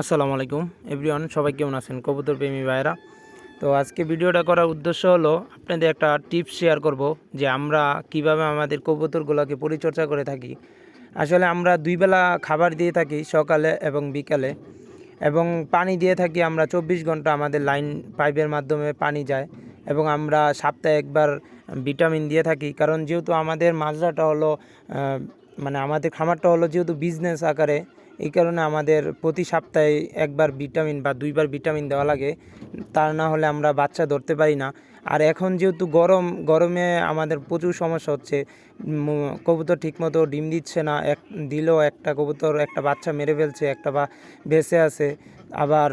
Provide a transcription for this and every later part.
আসসালামু আলাইকুম। এভরিওয়ান, সবাই কেমন আছেন? কবুতর প্রেমী ভাইরা তো আজকে ভিডিওটা করার উদ্দেশ্য হলো, আপনাদের একটা টিপস শেয়ার করব যে আমরা কীভাবে আমাদের কবুতরগুলোকে পরিচর্যা করে থাকি। আসলে আমরা দুই বেলা খাবার দিয়ে থাকি সকালে এবং বিকালে এবং পানি দিয়ে থাকি আমরা চব্বিশ ঘণ্টা আমাদের লাইন পাইপের মাধ্যমে পানি যায় এবং আমরা সপ্তাহে একবার ভিটামিন দিয়ে থাকি। কারণ যেহেতু আমাদের মাজরাটা হলো মানে আমাদের খামারটা হলো যেহেতু বিজনেস আকারে এই কারণে আমাদের প্রতি সপ্তাহে একবার ভিটামিন বা দুইবার ভিটামিন দেওয়া লাগে। তার না হলে আমরা বাচ্চা ধরতে পারি না। আর এখন যেহেতু গরম, গরমে আমাদের প্রচুর সমস্যা হচ্ছে। কবুতর ঠিকমতো ডিম দিচ্ছে না, এক, দিলেও একটা কবুতর, একটা বাচ্চা মেরে ফেলছে, একটা বা ভেসে আছে, আবার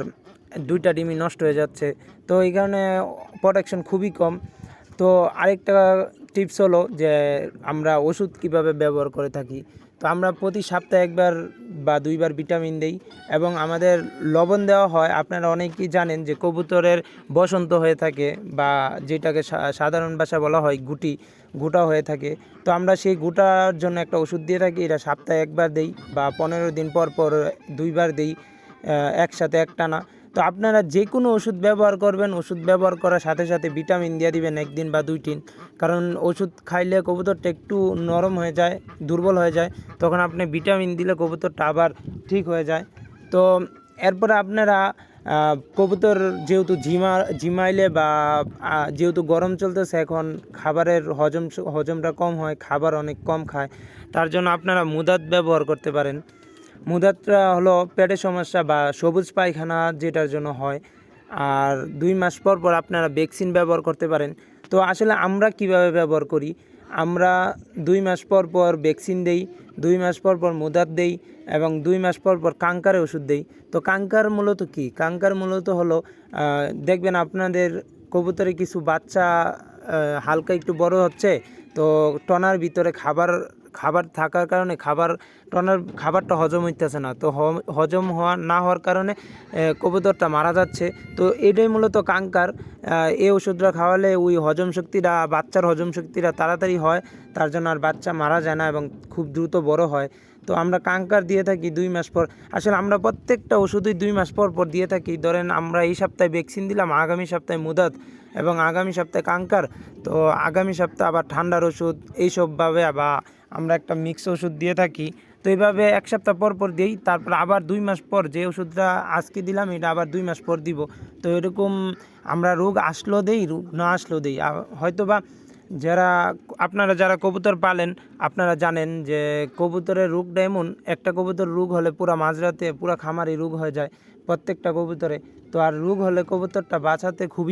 দুইটা ডিমই নষ্ট হয়ে যাচ্ছে। তো এই কারণে প্রোটেকশন খুবই কম। তো আরেকটা টিপস হলো যে আমরা ওষুধ কীভাবে ব্যবহার করে থাকি। তো আমরা প্রতি সপ্তাহে একবার বা দুইবার ভিটামিন দেই এবং আমাদের লবণ দেওয়া হয়। আপনারা অনেকেই জানেন যে কবুতরের বসন্ত হয়ে থাকে বা যেটাকে সাধারণ ভাষা বলা হয় গুটি, গুটা হয়ে থাকে। তো আমরা সেই গুটার জন্য একটা ওষুধ দিয়ে থাকি, এটা সপ্তাহে একবার দেই বা পনেরো দিন পর পর দুইবার দেই একসাথে একটানা। তো আপনারা যে কোনো ওষুধ ব্যবহার করবেন, ওষুধ ব্যবহার করার সাথে সাথে ভিটামিন দিয়ে দিবেন একদিন বা দুই দিন কারণ ওষুধ খাইলে কবুতরটা একটু নরম হয়ে যায়, দুর্বল হয়ে যায়, তখন আপনি ভিটামিন দিলে কবুতরটা আবার ঠিক হয়ে যায়। তো এরপরে আপনারা কবুতর যেহেতু ঝিমা, ঝিমাইলে বা যেহেতু গরম চলতেছে, এখন খাবারের হজম, হজমটা কম হয়, খাবার অনেক কম খায়, তার জন্য আপনারা মুদাত ব্যবহার করতে পারেন। মুদাতটা হলো পেটের সমস্যা বা সবুজ পায়খানা যেটার জন্য হয়। আর দুই মাস পর পর আপনারা ভ্যাকসিন ব্যবহার করতে পারেন। তো আসলে আমরা কীভাবে ব্যবহার করি? আমরা দুই মাস পর পর ভ্যাকসিন দেই, দুই মাস পর পর মুদাত দেই এবং দুই মাস পর পর কাঙ্কারে ওষুধ দেই। তো কাঙ্কার মূলত কি? কাঙ্কার মূলত হলো দেখবেন আপনাদের কবুতরে কিছু বাচ্চা হালকা একটু বড় হচ্ছে, তো টনার ভিতরে খাবার খাবার থাকার কারণে খাবার টনার, খাবারটা হজম হইতেছে না। তো হজম হওয়া না হওয়ার কারণে কবুতরটা মারা যাচ্ছে। তো এটাই মূলত কাঙ্কার এই ওষুধটা খাওয়ালে ওই হজম শক্তিটা, বাচ্চার হজম শক্তিটা তাড়াতাড়ি হয়, তার জন্য আর বাচ্চা মারা যায় না এবং খুব দ্রুত বড় হয়। তো আমরা কাঙ্কার দিয়ে থাকি দুই মাস পর। আসলে আমরা প্রত্যেকটা ওষুধই দুই মাস পর পর দিয়ে থাকি। ধরেন আমরা এই সপ্তাহে ভ্যাকসিন দিলাম, আগামী সপ্তাহে মুদাত এবং আগামী সপ্তাহে কাঙ্কার। তো আগামী সপ্তাহে আবার ঠান্ডার ওষুধ, এইসবভাবে বা আমরা একটা মিক্স ওষুধ দিয়ে থাকি। তো এইভাবে এক সপ্তাহ পর পর দিই, তারপর আবার দুই মাস পর যে ওষুধটা আজকে দিলাম, এটা আবার দুই মাস পর দিব। তো এরকম আমরা রোগ আসলেও দেই, রোগ না আসলেও দেই। হয়তো বা যারা, আপনারা যারা কবুতর পালেন, আপনারা জানেন যে কবুতরের রোগটা এমন, একটা কবুতর রোগ হলে পুরা মাঝরাতে, পুরা খামারি রোগ হয়ে যায় প্রত্যেকটা কবুতরে। তো আর রোগ হলে কবুতরটা বাঁচাতে খুবই